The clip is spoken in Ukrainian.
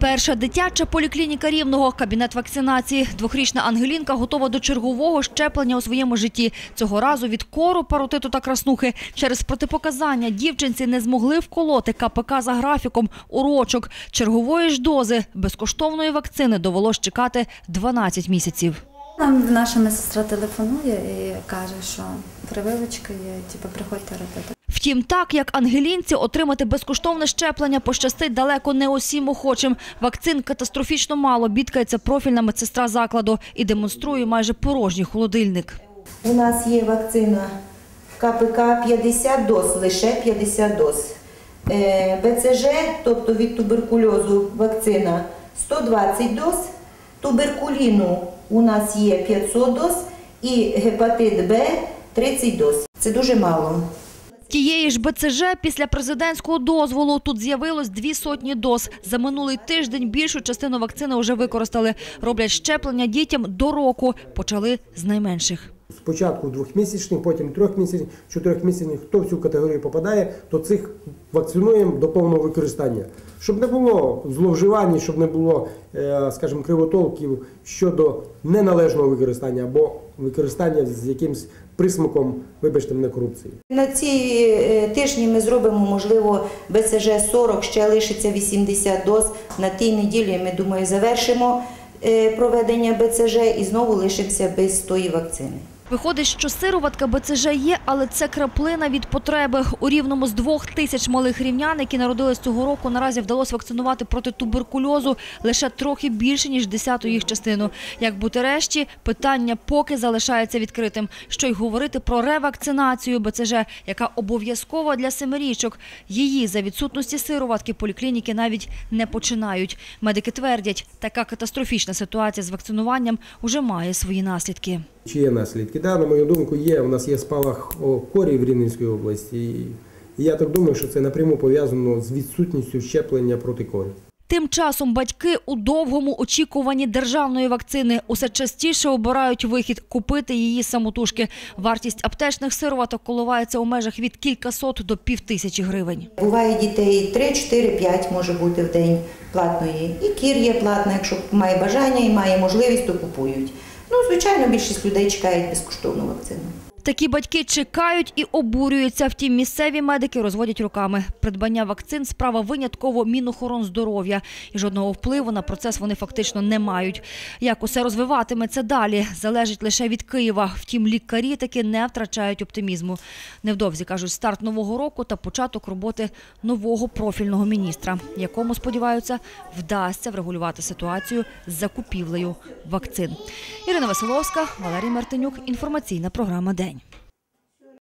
Перша дитяча поліклініка Рівного, кабінет вакцинації. Двохрічна Ангелінка готова до чергового щеплення у своєму житті. Цього разу від кору, паротиту та краснухи. Через протипоказання дівчинці не змогли вколоти КПК за графіком урочок. Чергової ж дози безкоштовної вакцини довелось чекати 12 місяців. Нам наша медсестра телефонує і каже, що прививочка є, типу, приходьте робити. Втім, так як Ангелінці отримати безкоштовне щеплення пощастить далеко не усім охочим. Вакцин катастрофічно мало, бідкається профільна медсестра закладу і демонструє майже порожній холодильник. У нас є вакцина КПК 50 доз, лише 50 доз. Е, БЦЖ, тобто від туберкульозу вакцина 120 доз, туберкуліну у нас є 500 доз і гепатит Б 30 доз. Це дуже мало. Тієї ж БЦЖ після президентського дозволу тут з'явилось дві сотні доз. За минулий тиждень більшу частину вакцини вже використали. Роблять щеплення дітям до року. Почали з найменших. Спочатку двохмісячних, потім трьохмісячних, чотирьохмісячних. Хто в цю категорію попадає, то цих вакцинуємо до повного використання. Щоб не було зловживань, щоб не було, е, скажімо, кривотолків щодо неналежного використання або використання з якимсь присмаком, вибачте мене, корупції. На ці е, тижні ми зробимо, можливо, БЦЖ 40, ще лишиться 80 доз. На тій неділі, ми думаю, завершимо е, проведення БЦЖ і знову лишимося без тої вакцини. Виходить, що сироватка БЦЖ є, але це краплина від потреби. У рівному з двох тисяч малих рівнян, які народились цього року, наразі вдалося вакцинувати проти туберкульозу лише трохи більше, ніж десяту їх частину. Як бути решті, питання поки залишається відкритим. Що й говорити про ревакцинацію БЦЖ, яка обов'язкова для семирічок. Її за відсутності сироватки поліклініки навіть не починають. Медики твердять, така катастрофічна ситуація з вакцинуванням уже має свої наслідки. Чи є наслідки? Да, на мою думку, є. У нас є спалах корі в Рівненській області. І я так думаю, що це напряму пов'язано з відсутністю щеплення проти корі. Тим часом батьки у довгому очікуванні державної вакцини усе частіше обирають вихід купити її самотужки. Вартість аптечних сироваток коливається у межах від кількасот до півтисячі гривень. Буває дітей 3, 4, 5 може бути в день платної. І кір є платна, якщо має бажання і має можливість, то купують. Ну, звичайно, більшість людей чекають безкоштовну вакцину. Такі батьки чекають і обурюються. Втім, місцеві медики розводять руками. Придбання вакцин – справа винятково Мінохоронздоров'я. І жодного впливу на процес вони фактично не мають. Як усе розвиватиметься далі, залежить лише від Києва. Втім, лікарі таки не втрачають оптимізму. Невдовзі, кажуть, старт нового року та початок роботи нового профільного міністра, якому, сподіваються, вдасться врегулювати ситуацію з закупівлею вакцин. Ірина Василовська, Валерій Мартинюк. Інформаційна програма «День». watching.